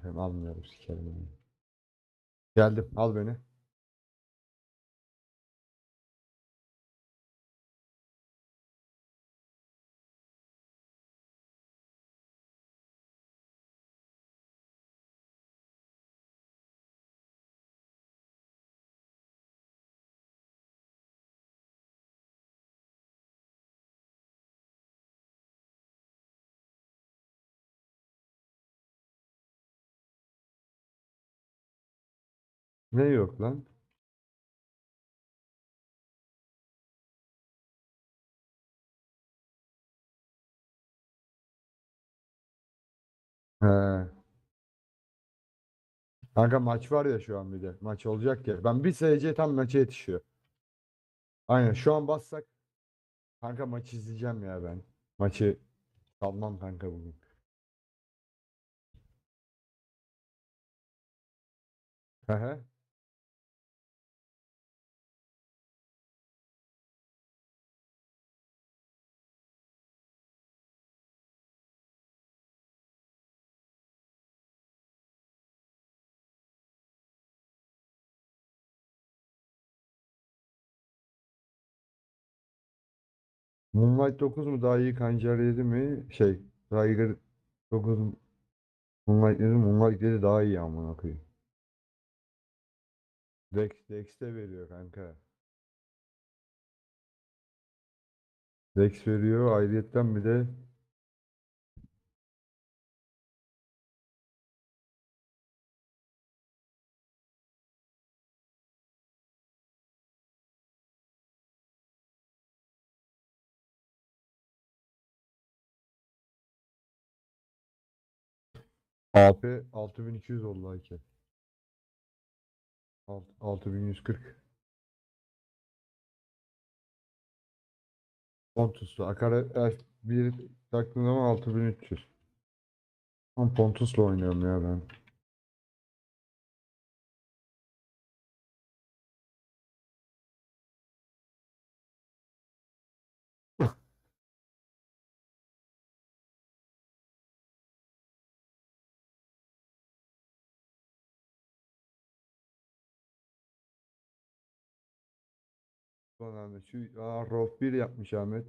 koyayım almıyorum sikerim. Geldim al beni. Ne yok lan? He. Kanka maç var ya şu an bir de. Maç olacak ya. Ben bir SC tam maça yetişiyor. Aynen şu an bassak. Kanka maçı izleyeceğim ya ben. Maçı salmam kanka bugün. Hı. Moonlight 9 mu daha iyi Kancar 7 mi? Şey Tiger 9 mu? Moonlight 7 Moonlight 7 daha iyi amına koyayım. Dex, Dex de veriyor kanka. Dex veriyor ayrıyetten bir de AP 6200 oldu. Alt- 6140. Pontuslu. Akara F1 taktığım zaman 6300. Ama Pontus'la oynuyorum ya ben. Ulan Ahmet şu aa, Rof 1 yapmış Ahmet.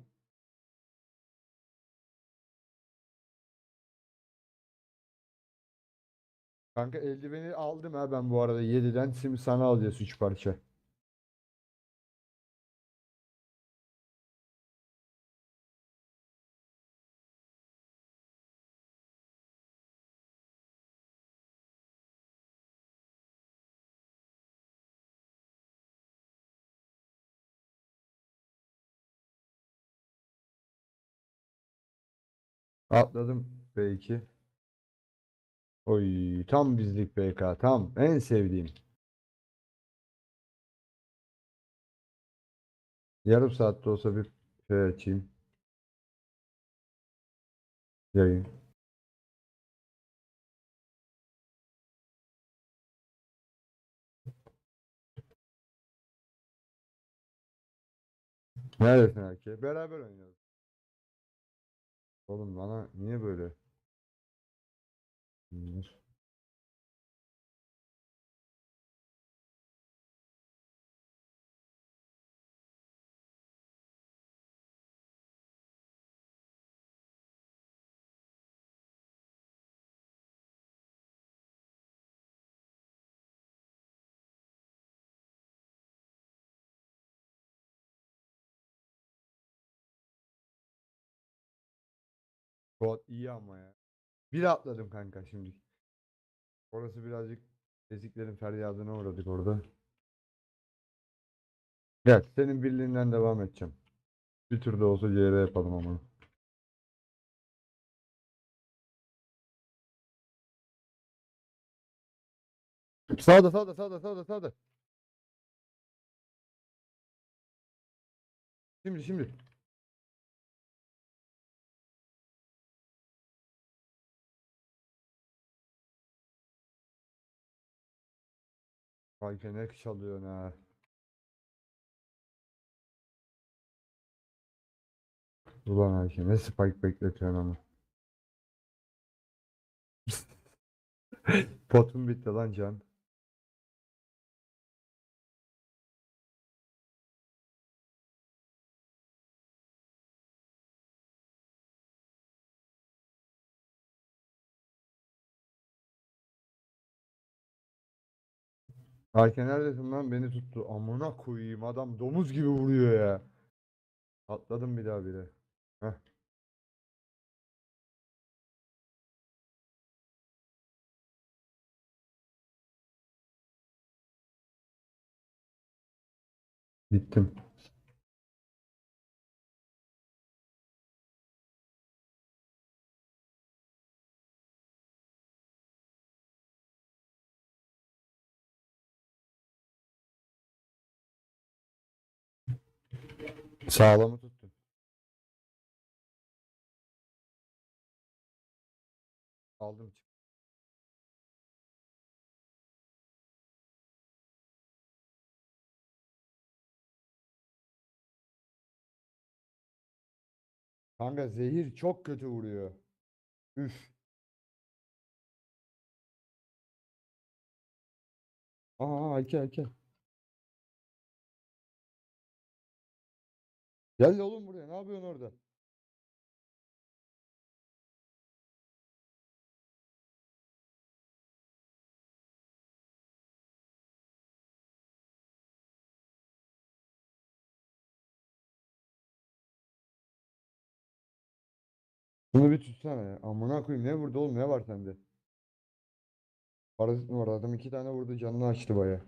Kanka eldiveni aldım ha ben bu arada 7'den şimdi sana alacağız 3 parça. Atladım B2. Oy tam bizlik BK tam en sevdiğim. Yarım saatte olsa bir şey açayım. Yayın. Neredesin erkeğe? Beraber oynuyoruz. Oğlum bana niye böyle? Bunlar. Kod iyi ama ya. Bir atladım kanka şimdi. Orası birazcık eziklerin feryadına uğradık orada. Gel senin birliğinden devam edeceğim. Bir tur da olsa CR yapalım ama. Sağda sağda sağda sağda sağda. Şimdi şimdi. Vay ne çalıyor ha. Ulan Ayşe ne spike bekletiyorsun ama. Potum bitti lan can. Ayken neredesin lan? Beni tuttu. Amına koyayım adam domuz gibi vuruyor ya. Atladım bir daha bire. Heh. Bittim. Sağlamı tuttum. Aldım. Kanka zehir çok kötü vuruyor. Üf. Aa iki iki. Gel oğlum buraya. Ne yapıyorsun orada? Bunu bir tutsana ya. Amına koyayım ne vurdu oğlum ne var sende? Parazit mi var? Adam iki tane vurdu canını açtı baya.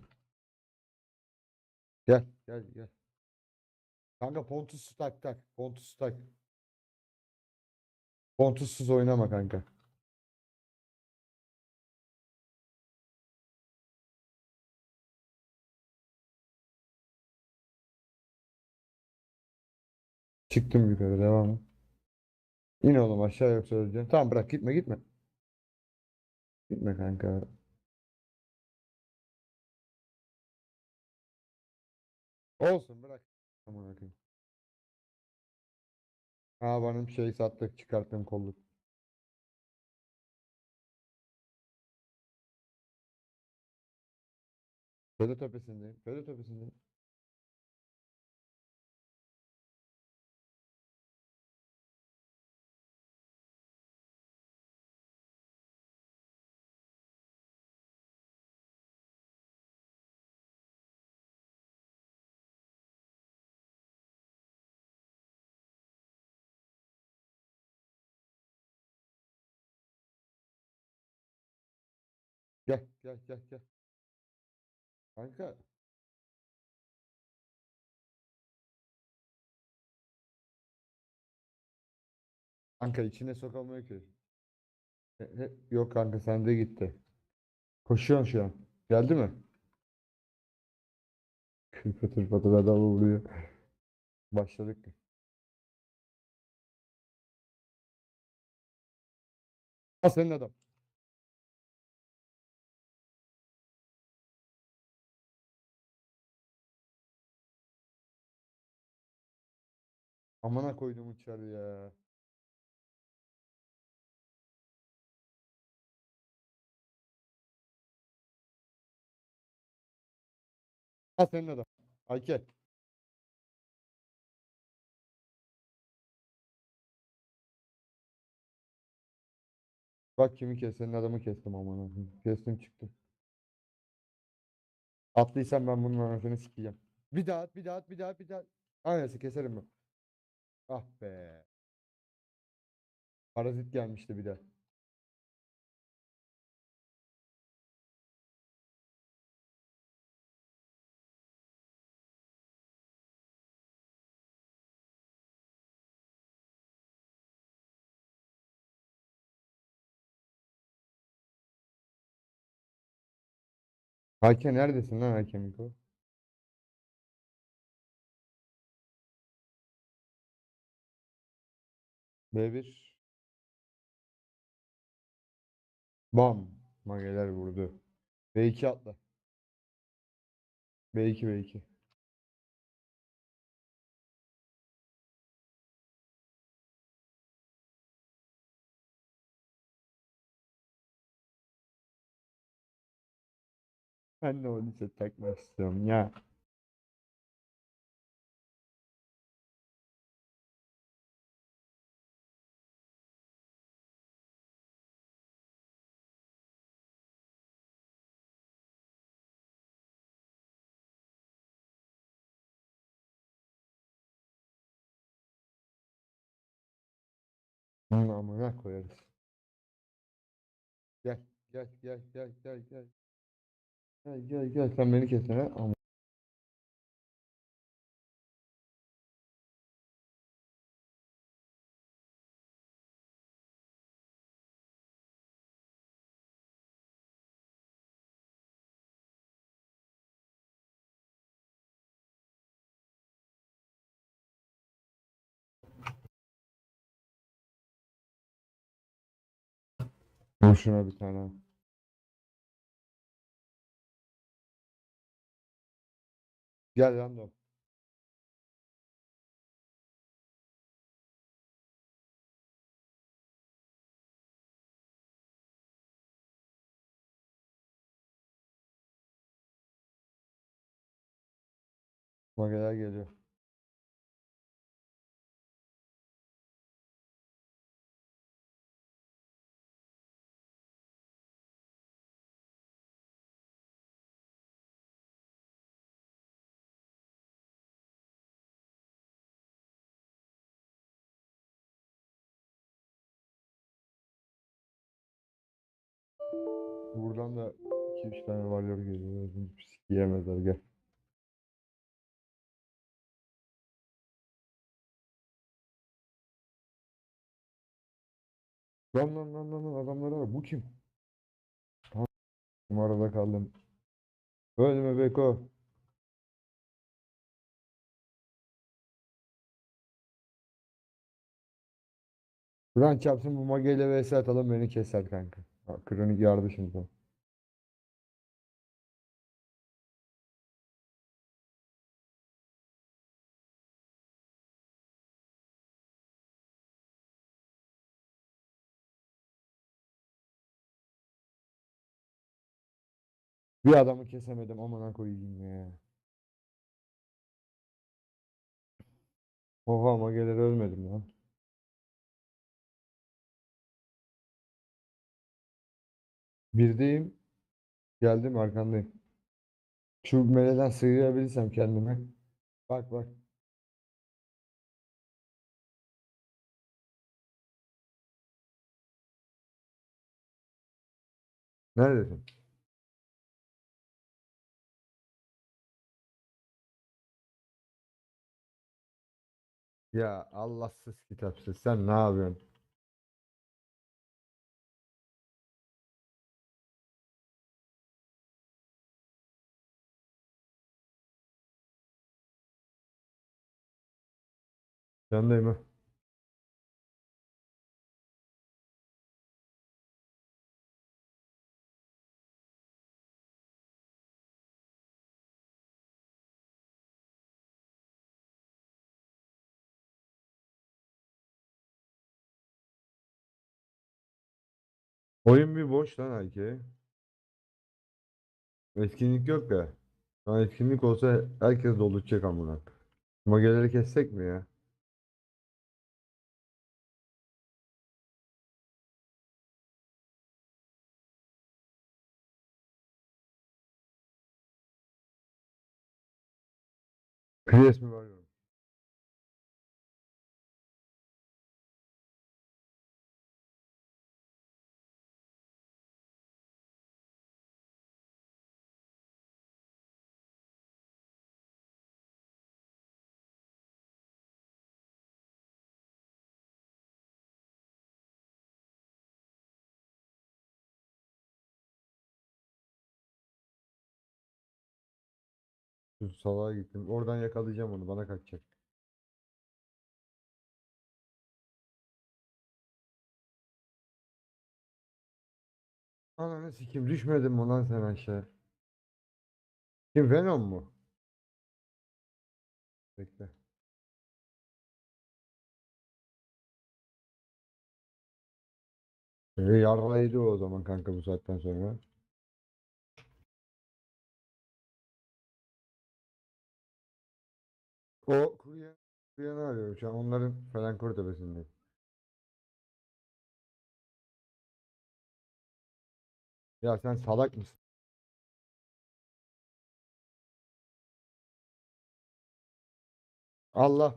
Gel gel gel. Kanka Pontus tak tak. Pontus tak. Pontussuz oynama kanka. Çıktım yukarı devam. İn oğlum aşağı yoksa öleceksin. Tamam bırak gitme gitme. Gitme kanka. Olsun bırak. Ha benim şey sattık çıkarttım kolluk. Fede tepesindeyim. Fede tepesindeyim. Gel gel gel gel. Kanka. Kanka içine sokamıyor ki. He- he- Yok kanka sende gitti. Koşuyorsun şu an. Geldi mi? Patır patır adamı vuruyor. Başladık. Ha senin adam. Amına koydum uçar ya. Ha senin adam. Ayke. Bak kimi kes. Senin adamı kestim amına. Kestim çıktı. Atlıysam ben bunun anasını sikeceğim. Bir daha at, bir daha at, bir daha at, bir daha at. Aynısı keserim ben. Ah be. Parazit gelmişti bir de. Hakem neredesin lan Hakem Miko? B1. Bam. Mageler vurdu. B2 atla. B2 B2. Ben de o lise takmak istiyorum ya. Hı, amına koyarız. Gel gel gel gel gel gel. Gel gel gel sen beni kesene. Am Vur şuna bir tane. Gel random. Mageler geliyor. Buradan da 2-3 tane varyor geliyor. Yiyemezler gel. Lan lan lan lan lan adamlara bak. Bu kim? Tamam. Numarada kaldım. Ölme Beko. Kur'an çarpsın bu mageyle vs atalım beni keser kanka. Kronik yardı şimdi. Bir adamı kesemedim amına koyayım ya. Oha mageleri ölmedim lan. Birdeyim. Geldim arkandayım. Şu meleden sıyırabilirsem kendime. Bak bak. Neredesin? Ya Allahsız kitapsız sen ne yapıyorsun? Yanındayım ha. Oyun bir boş lan Ayke. Etkinlik yok ya. Şu etkinlik olsa herkes dolacak amına. Mageleri kessek mi ya? Prius mi Şu salağa gittim. Oradan yakalayacağım onu. Bana kaçacak. Ananı sikim düşmedin mi lan sen aşağı? Kim Venom mu? Bekle. E, o zaman kanka bu saatten sonra. O kurye, kuryanı arıyorum şu an. Onların Fenerbahçe tepesindeyim. Ya sen salak mısın? Allah.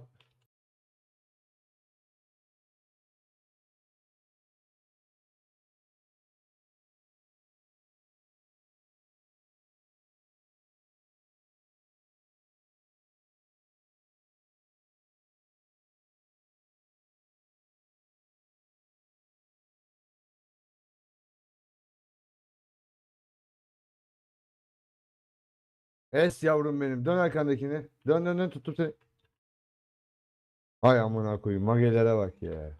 Es yavrum benim. Dön arkandakini. Dön dön dön tuttum seni. Hay amına koyayım. Magelere bak ya.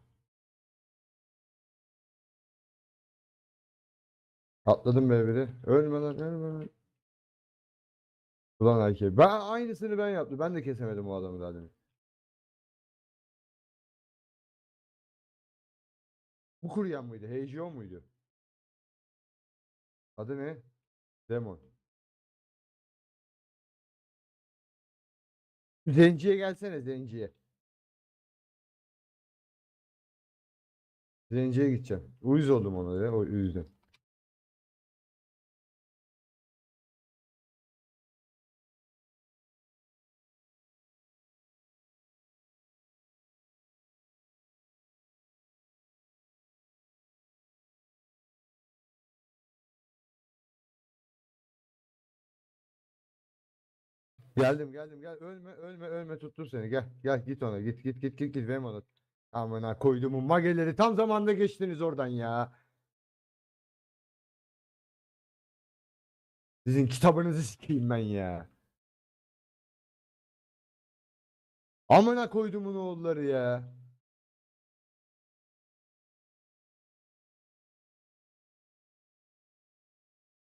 Atladım be biri. Ölme lan ölme lan. Ulan Ayke. Ben aynısını ben yaptım. Ben de kesemedim o adamı daha. Bu kuryen mıydı? Heijo muydu? Adı ne? Demon. Zenciye gelsene Zenciye. Zenciye gideceğim. Uyuz oldum ona ya. O yüzden. Geldim geldim gel. Ölme ölme ölme tuttum seni. Gel gel git ona git git git git git verim ona. Amına koyduğumun mageleri tam zamanda geçtiniz oradan ya. Sizin kitabınızı sikeyim ben ya. Amına koyduğumun oğulları ya.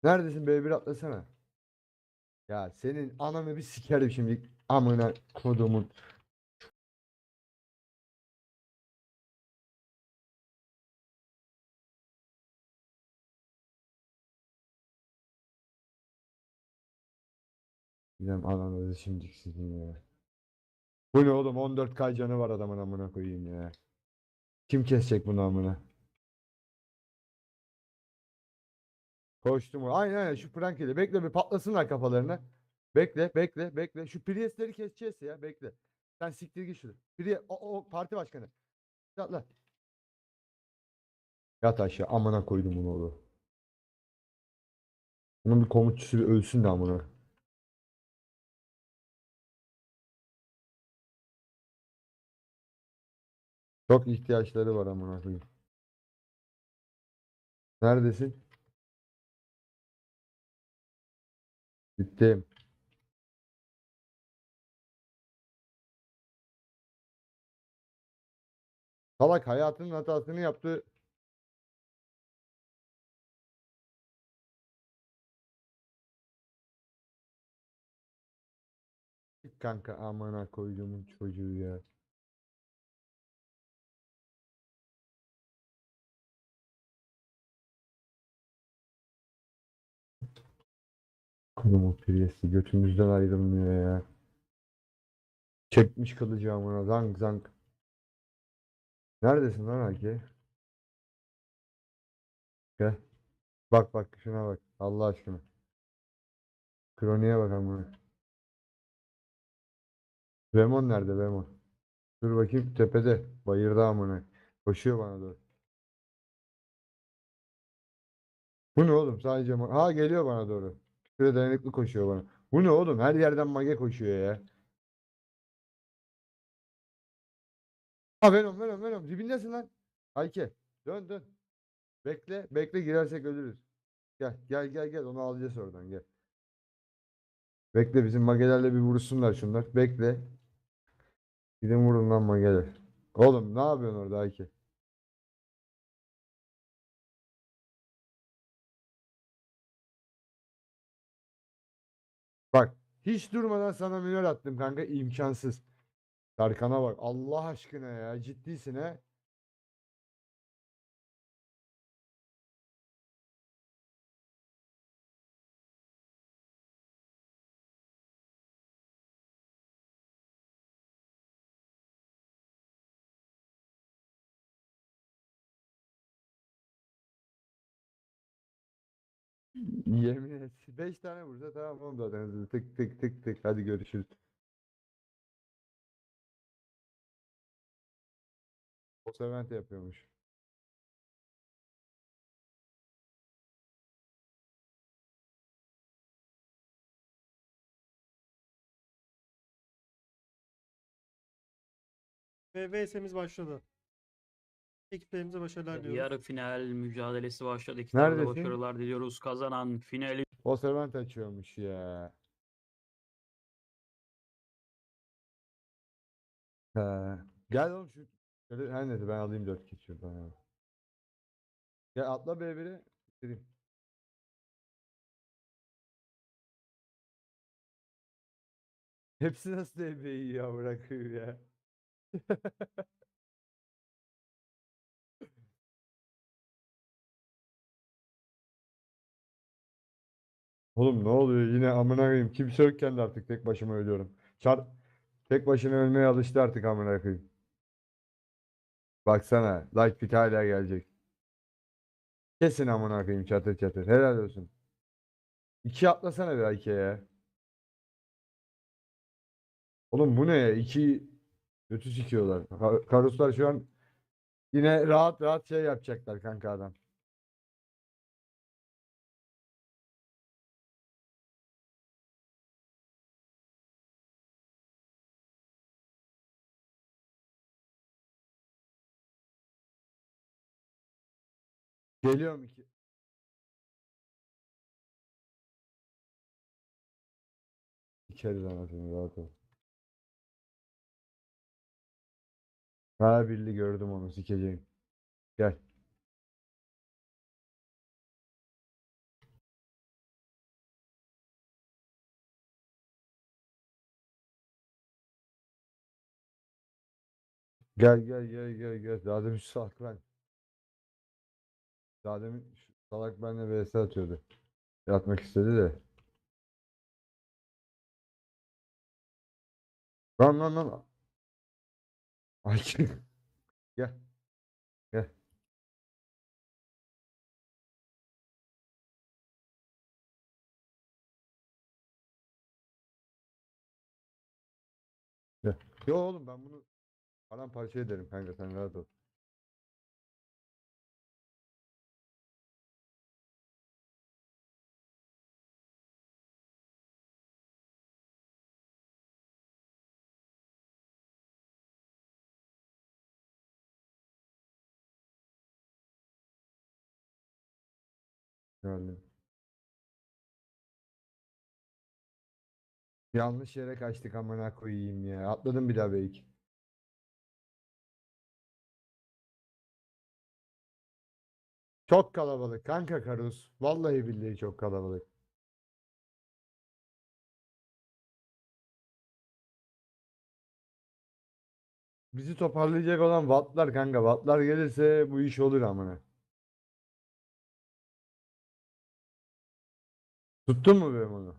Neredesin B1 atlasana. Ya senin ananı bir sikerim şimdi. Amına kodumun. Gidem ananızı şimdi sizin ya. Bu ne oğlum 14k canı var adamın amına koyayım ya. Kim kesecek bunu amına? Koştum. Aynen aynen şu Frankeli. Bekle bir patlasınlar kafalarına. Bekle bekle bekle. Şu Priest'leri keseceğiz ya bekle. Sen siktir git şunu. Priest, o, o parti başkanı. Yatla. Yat aşağı amına koydum bunu oğlu. Bunun bir komutçusu bir ölsün de amına. Çok ihtiyaçları var amına koyayım. Neredesin? Gittim. Salak hayatının hatasını yaptı. Kanka amına koyduğumun çocuğu ya. Kolumun piresi götümüzden ayrılmıyor ya. Çekmiş kılıcı amına zank zank. Neredesin lan Haki? Gel. Bak bak şuna bak. Allah aşkına. Kroniğe bak amına. Remon nerede Remon? Dur bakayım tepede. Bayırda amına. Koşuyor bana doğru. Bu ne oğlum? Sadece ha geliyor bana doğru. Şöyle dayanıklı koşuyor bana. Bu ne oğlum? Her yerden mage koşuyor ya. Ha Venom Venom Venom. Dibindesin lan. Ayke. Dön dön. Bekle. Bekle girersek ölürüz. Gel gel gel gel. Onu alacağız oradan gel. Bekle bizim magelerle bir vuruşsunlar şunlar. Bekle. Gidin vurun lan mageler. Oğlum ne yapıyorsun orada Ayke? Hiç durmadan sana minör attım kanka imkansız. Tarkan'a bak Allah aşkına ya ciddisin Yemin et. 5 tane vursa tamam oğlum zaten hızlı. Tık tık tık tık. Hadi görüşürüz. O Semente yapıyormuş. Ve VS'miz başladı. Ekiplerimize başarılar diliyoruz. Yarı final mücadelesi başladı. İki tarafa Neredesin? başarılar diliyoruz. Kazanan finali O Semente açıyormuş ya. He. Gel oğlum şu. Şöyle, her neyse ben alayım 4 kişi şuradan ya. Gel atla B1'e. bitireyim. Hepsi nasıl DB'yi ya bırakıyor ya. Oğlum ne oluyor yine amına koyayım. Kimse yokken de artık tek başıma ölüyorum. Çar tek başına ölmeye alıştı artık amına koyayım. Baksana Light Pit hala gelecek. Kesin amına koyayım çatır çatır. Helal olsun. İki atlasana bir Ayke ya. Oğlum bu ne ya? İki kötü sikiyorlar. Ka- Karuslar şu an yine rahat rahat şey yapacaklar kanka adam. Geliyorum iki. İçeriz anasını rahat ol. Ha billi gördüm onu sikeceğim. Gel. Gel gel gel gel gel. Daha şu salak ben. Daha demin salak benimle vs atıyordu. Yatmak istedi de. Lan lan lan. Ay gel. Gel. Gel. Yo oğlum ben bunu paramparça ederim kanka sen rahat ol. Gördüm. Yanlış yere kaçtık amına koyayım ya. Atladım bir daha belki. Çok kalabalık kanka Karus. Vallahi billahi çok kalabalık. Bizi toparlayacak olan Wattlar kanka. Wattlar gelirse bu iş olur amına. Tuttun mu benim onu?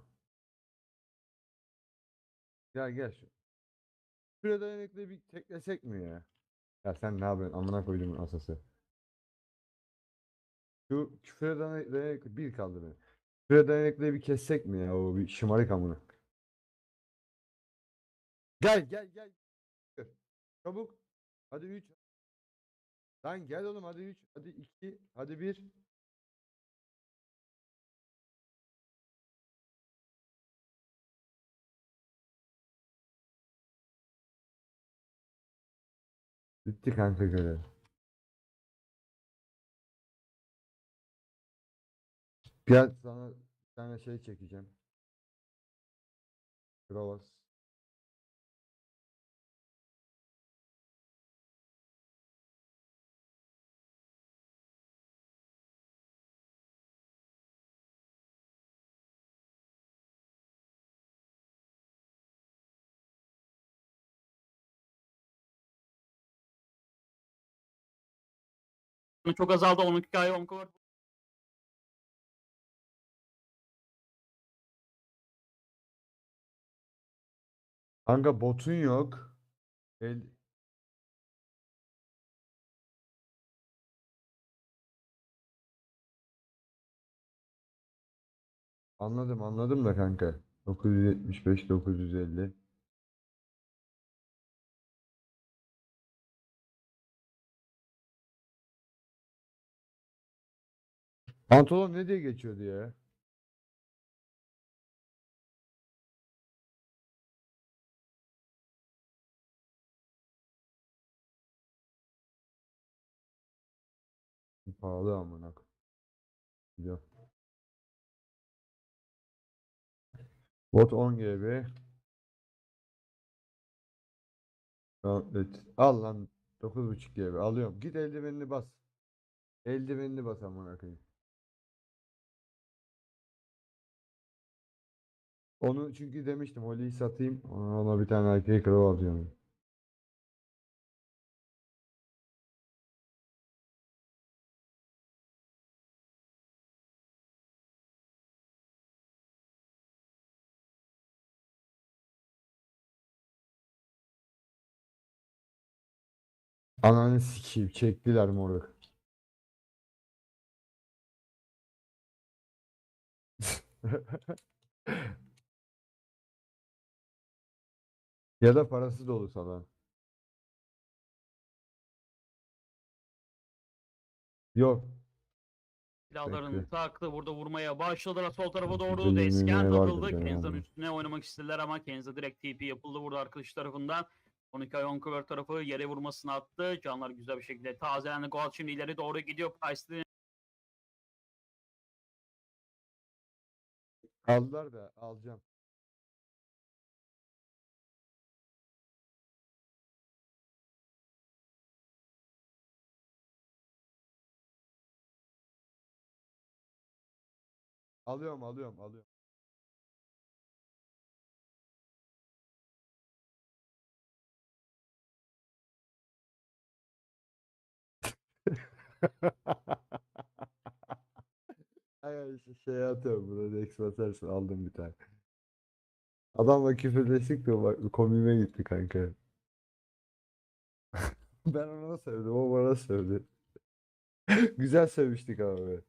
Gel gel şu. Şuraya dayanıklı bir teklesek mi ya? Ya sen ne yapıyorsun? Amına koydum asası. Şu küfre dayanıklı bir kaldı benim. Küfre dayanıklı bir kessek mi ya? O bir şımarık amına. Gel gel gel. Çabuk. Hadi 3. Lan gel oğlum hadi 3. Hadi 2. Hadi 1. Bitti kanka görev. Gel sana bir tane şey çekeceğim. Krovas. Çok azaldı. 12 kaya 10 kuvvet. Kanka botun yok. El... Anladım anladım da kanka. 975 950. Pantolon ne diye geçiyordu ya? Pahalı amına. Biliyorum. Bot 10 GB. Outlet. Al lan 9.5 GB alıyorum. Git eldivenini bas. Eldivenini bas amına koyayım. Onu çünkü demiştim Oli'yi satayım. Ona bir tane erkek crow alıyorum. Ananı sikeyim çektiler moruk. Ya da parası dolu salan. Yok. Silahlarını Bekle. taktı. Burada vurmaya başladılar. Sol tarafa doğru yine vardır atıldı. Kenza'nın üstüne oynamak istediler ama Kenza direkt TP yapıldı burada arkadaş tarafından. 12 Vancouver tarafı yere vurmasını attı. Canlar güzel bir şekilde tazelendi. Gold şimdi ileri doğru gidiyor. Price'lı Aldılar da alacağım. Alıyorum alıyorum alıyorum. Ay ay işte şey atıyorum burada Dex basarsın aldım bir tane. Adamla küfürleştik de bak komiğime gitti kanka. Ben ona sevdim o bana sevdi. Güzel sevmiştik abi.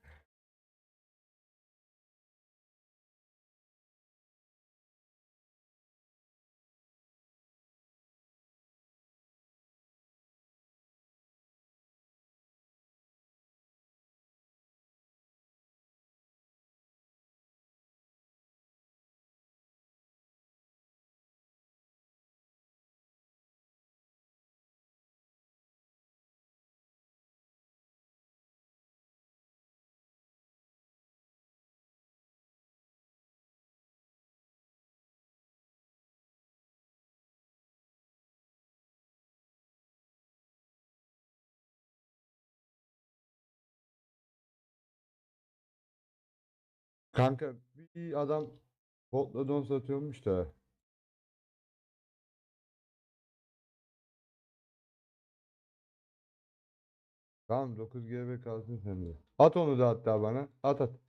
Kanka bir adam botla don satıyormuş da. Tamam 9 GB kalsın sende. At onu da hatta bana. At at.